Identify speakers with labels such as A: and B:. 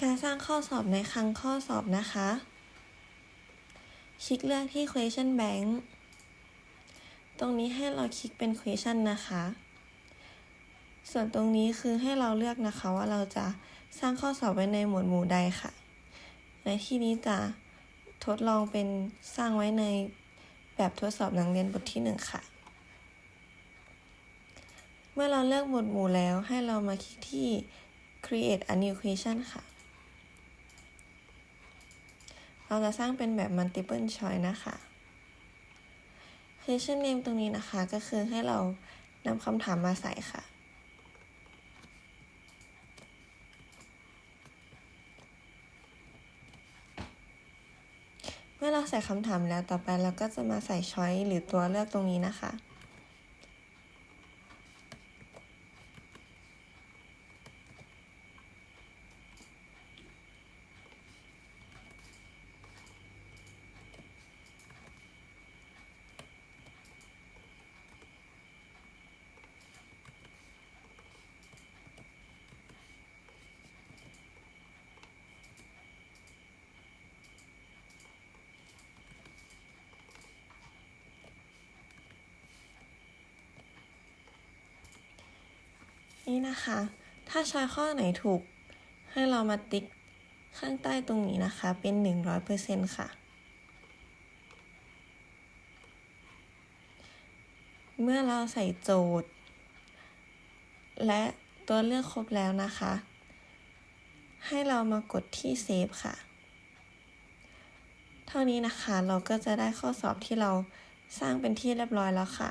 A: การสร้างข้อสอบในครั้งข้อสอบนะคะ คลิกเลือกที่ question bank ตรงนี้ให้เราคลิกเป็น question นะคะ ส่วนตรงนี้คือให้เราเลือกนะคะว่าเราจะสร้างข้อสอบไว้ในหมวดหมู่ใดค่ะ ในที่นี้จะทดลองเป็นสร้างไว้ในแบบทดสอบหนังเรียนบทที่หนึ่งค่ะ เมื่อเราเลือกหมวดหมู่แล้วให้เรามาคลิกที่ create a new question ค่ะ เราจะสร้างเป็นแบบ multiple choice นะคะ question name ตรงนี้นะคะก็คือให้เรานำคำถามมาใส่ค่ะ เมื่อเราใส่คำถามแล้วต่อไปเราก็จะมาใส่ช้อยหรือตัวเลือกตรงนี้นะคะ นี่นะคะ ถ้าช้อยข้อไหนถูก ให้เรามาติ๊กข้างใต้ตรงนี้นะคะ เป็น 100%ค่ะ เมื่อเราใส่โจทย์ และตัวเลือกครบแล้วนะคะ ให้เรามากดที่เซฟค่ะ เท่านี้นะคะเราก็จะได้ข้อสอบที่เราสร้างเป็นที่เรียบร้อยแล้วค่ะ